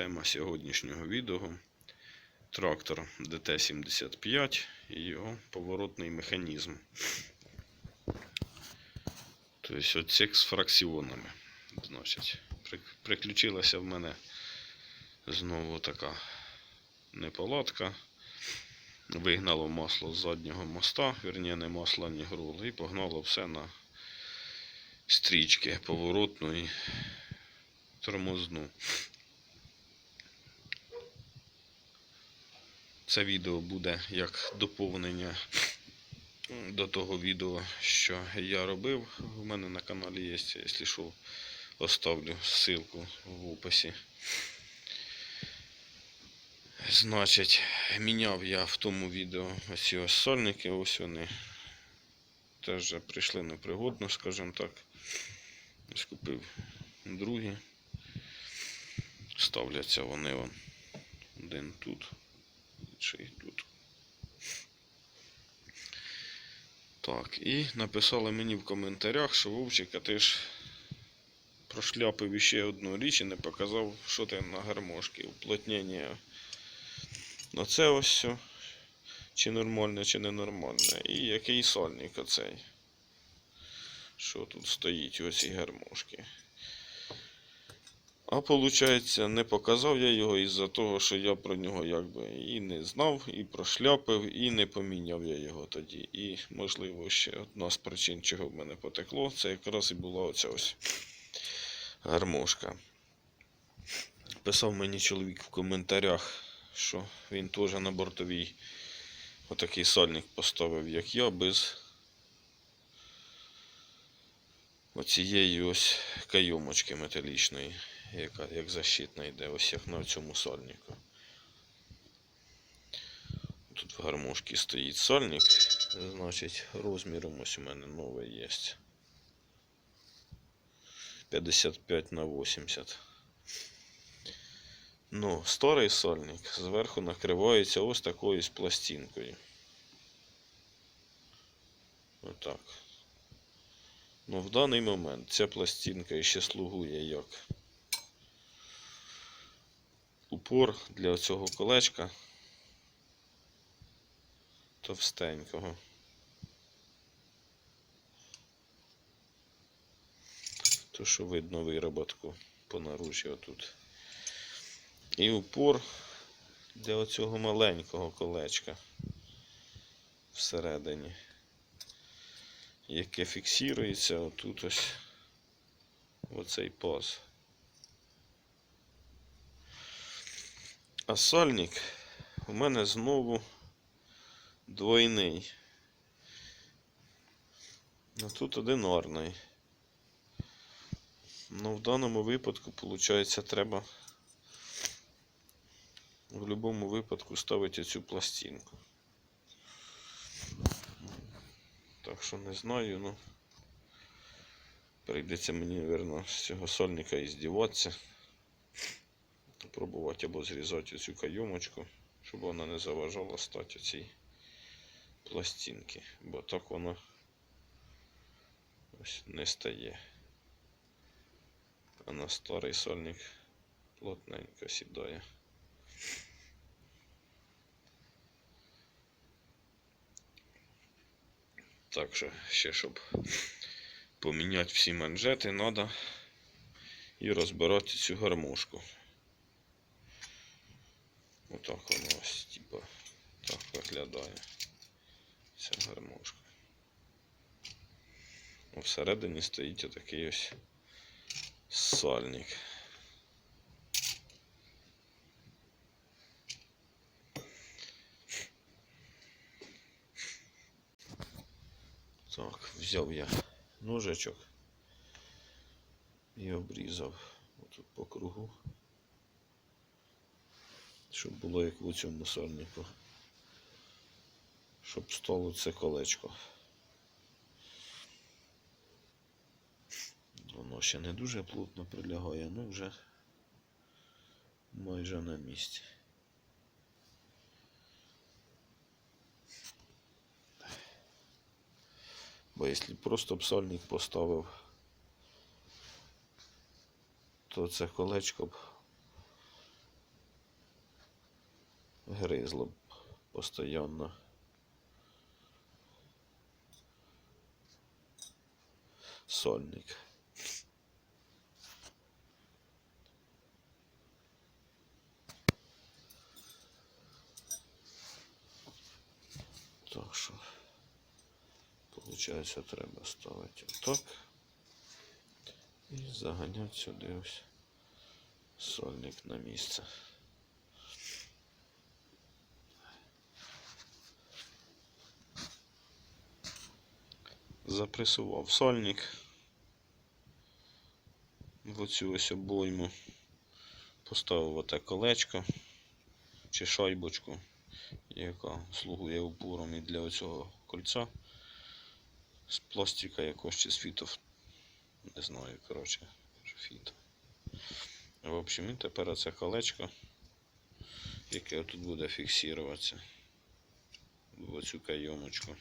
Тема сьогоднішнього відео трактор ДТ-75 і його поворотний механізм. Тобто отсек з фракціонами. Значить, приключилася в мене знову така неполадка. Вигнало масло з заднього моста, вірні, не масло, ні грули, і погнало все на стрічки поворотну тормозну. Це відео буде як доповнення до того відео, що я робив. У мене на каналі є, якщо що, оставлю ссылку в описі. Значить, міняв я в тому відео ось ось сольники, ось вони теж прийшли непригодно, скажімо так. Ось купив другі. Ставляться вони вон. Один тут, інший тут. Так, і написали мені в коментарях, що Вовчик, а ти ж прошляпив іще одну річ і не показав, що ти на гармошки. Уплотнення. Ну це ось все. Чи нормальне, чи ненормальне. І який сальник оцей. Що тут стоїть у цій гармошки. А виходить, не показав я його із-за того, що я про нього якби і не знав, і прошляпив, і не поміняв я його тоді. І, можливо, ще одна з причин, чого в мене потекло, це якраз і була оця ось гармошка. Писав мені чоловік в коментарях, що він теж на бортовій отакий сальник поставив, як я, без оцієї ось кайомочки металічної, яка як защитна йде, ось як на цьому сальнику. Тут в гармошці стоїть сальник, значить розміром ось у мене новий є. 55 на 80. Ну, старий сальник зверху накривається ось такою ось пластинкою. Отак. Ну, в даний момент ця пластинка ще слугує як упор для цього колечка товстенького. То, що видно вироботку по наружі отут. І упор для оцього маленького колечка всередині, яке фіксується отут ось в оцей паз. А сальник у мене знову двойний. Ну тут одинарний. Ну в даному випадку, виходить, треба в будь-якому випадку ставити цю пластинку. Так що не знаю, ну прийдеться мені, мабуть, з цього сольника і здіватися. Пробувати або зрізати цю кайомочку, щоб вона не заважала стати цій пластинки, бо так воно ось не стає. А на старий сольник плотненько сідає. Так що ще щоб поміняти всі манжети, треба і розбирати цю гармошку. Отак воно ось, типа, так виглядає ця гармошка. А всередині стоїть отакий ось сальник. Так, взяв я ножичок і обрізав отут по кругу, щоб було як у цьому сальнику, щоб стало це колечко. Воно ще не дуже плотно прилягає, ну вже майже на місці. Бо якщо просто б сальник поставив то це колечко б гризло б постійно. Сольник. Так що, виходить, треба ставити отак. І заганяти сюди ось сольник на місце. Запресував сольник. В оцю ось обойму поставив оте колечко чи шайбочку, яка слугує опором і для оцього кольця з пластика якогось чи з фітов. Не знаю, коротше, фіт. В общем, і тепер оце колечко, яке тут буде фіксуватися в оцю кайомочку.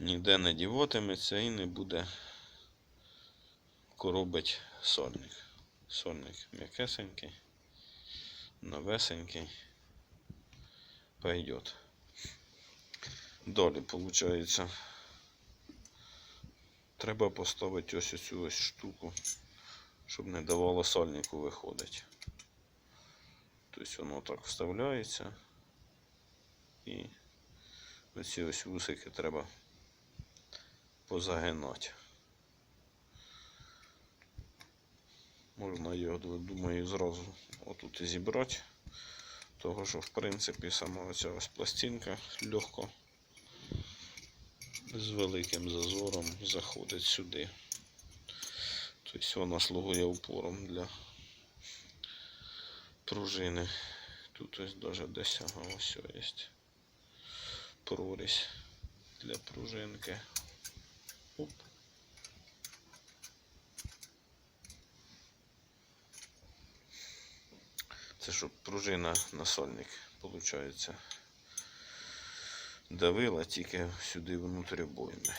Ніде не діватиметься і не буде коробить сольник. Сольник м'якесенький, новесенький. Пойдет. Далі, виходить, треба поставити ось цю ось штуку, щоб не давало сольнику виходити. Тобто воно так вставляється і оці ось вусики треба позагинати. Можна його, думаю, зразу отут і зібрати. Того, що в принципі сама оця ось пластинка легко з великим зазором заходить сюди. Тобто вона слугує упором для пружини. Тут ось навіть десь ага, ось є прорізь для пружинки. Оп. Це щоб пружина на сольник, виходить, давила тільки сюди внутрі обойми.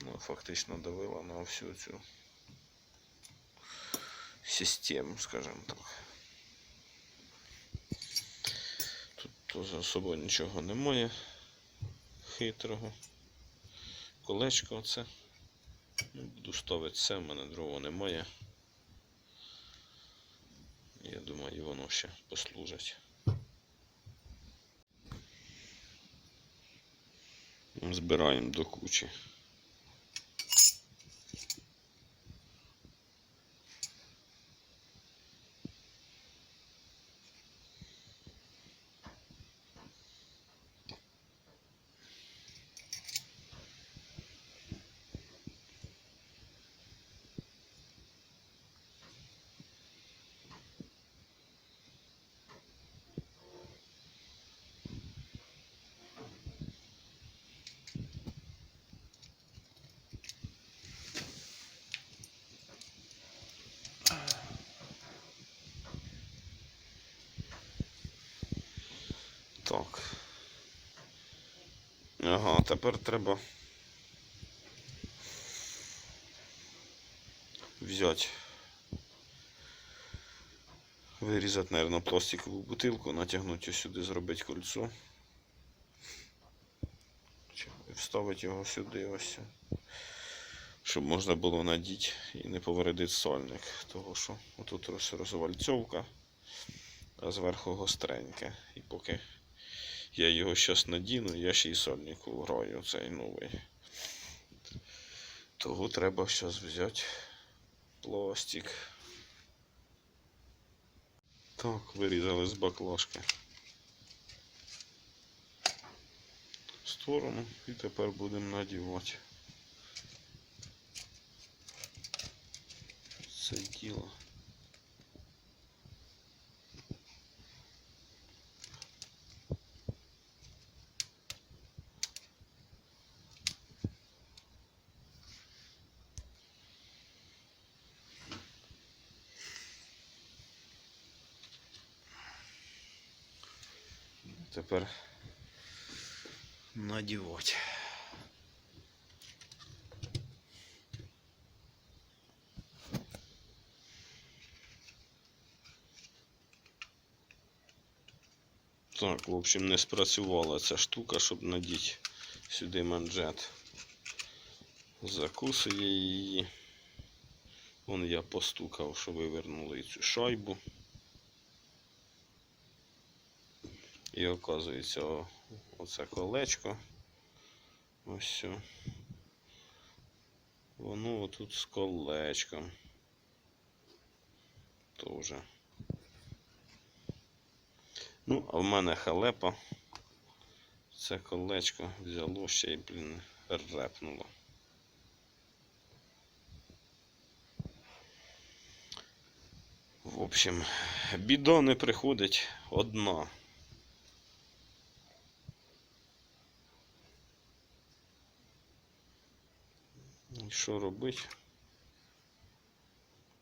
Ну, фактично давила на всю цю систему, скажімо так. Тут за собою нічого немає хитрого. Колечко оце. Ну, Буду ставити це, в мене другого немає. Я думаю, воно ще послужить. Збираємо до кучі. Так. Ага, тепер треба взяти, вирізати, мабуть, пластикову бутилку, натягнути сюди, зробити кольцо. Чи Вставити його сюди ось. Щоб можна було надіти і не повредити сольник. Того що отут розвальцьовка, а зверху гостреньке. І поки я його зараз надіну, я ще й сольнику граю цей новий. Того треба зараз взяти пластик. Так, вирізали з баклажки. В сторону і тепер будемо надівати. Це діло. Тепер надівати. Так, в общем, не спрацювала ця штука, щоб надіти сюди манжет. Закусує її. Вон я постукав, що вивернули цю шайбу. І оказується, оце колечко. Ось все. Воно отут з колечком. Тоже. Ну, а в мене халепа. Це колечко взяло ще й, блін, репнуло. В общем, біда не приходить одна. І що робити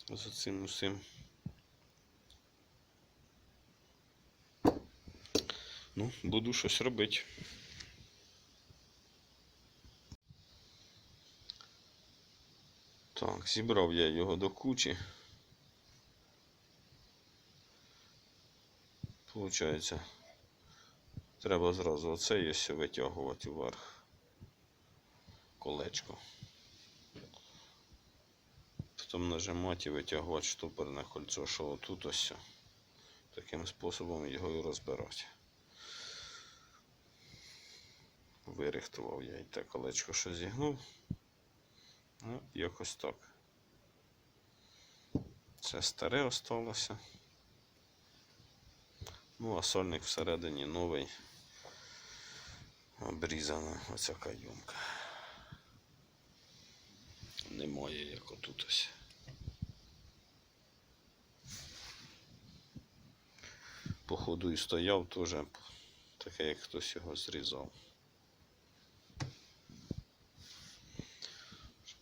за цим усім? Ну, буду щось робити. Так, зібрав я його до кучі. Получається, треба зразу оце ось витягувати вверх колечко. Потім нажимати і витягувати штопорне кольцо, що отут ось. Таким способом його і розбирати. Вирихтував я і те колечко, що зігнув. Ну, якось так. Це старе осталося. Ну, а сольник всередині новий. Обрізана оця кайомка. Немає як отут ось. Походу і стояв теж таке, як хтось його зрізав.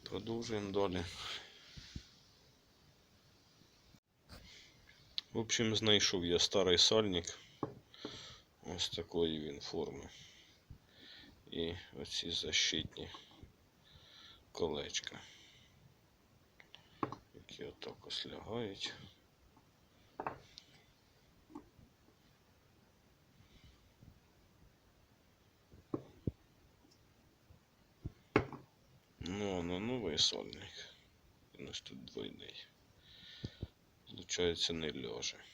Продовжуємо далі. В общем, знайшов я старий сальник. Ось такої він форми. І оці защитні колечка. Які отак ось лягають. Ну, а на новий сольник. Він ось тут двойний. Получається не ляже.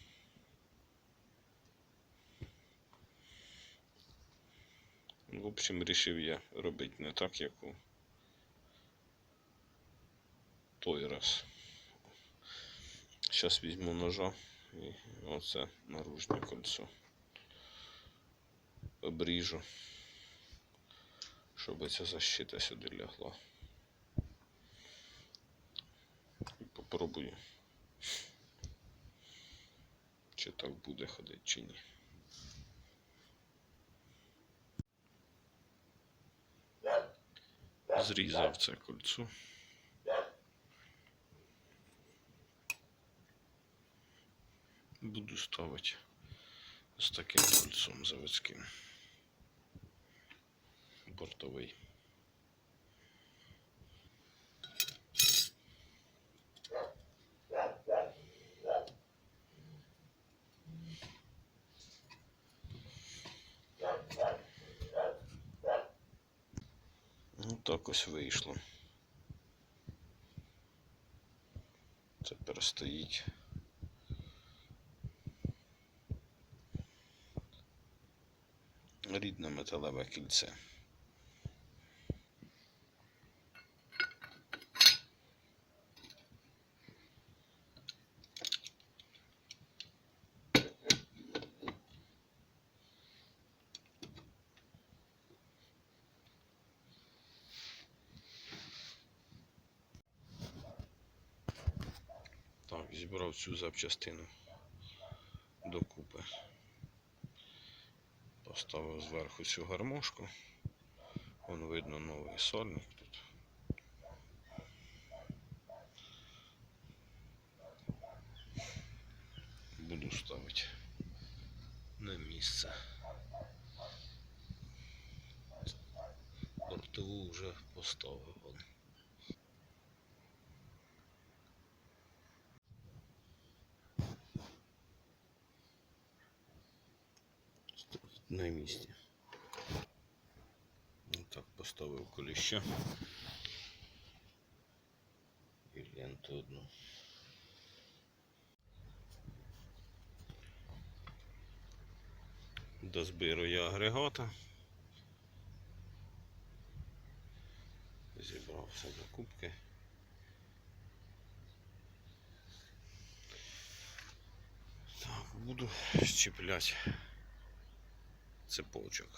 В общем, рішив я робити не так, як у той раз. Зараз візьму ножа і оце наружне кольцо. Обріжу, щоб ця защита сюди лягла. І попробую, чи так буде ходити, чи ні. Зрізав це кольцо. Буду ставити з таким кольцом заводським. Бортовий. Ну так ось вийшло. Тепер стоїть. Рідне металеве кільце. Зібрав цю запчастину докупи. Поставив зверху цю гармошку. Вон видно новий сольник тут. Буду ставити на місце. Бортову вже поставив. он. Стоїть на місці. Так, поставив коліща. І ленту одну. Дозбиру я агрегата. Зібрав все до кубки. Так, буду щепляти цепочок.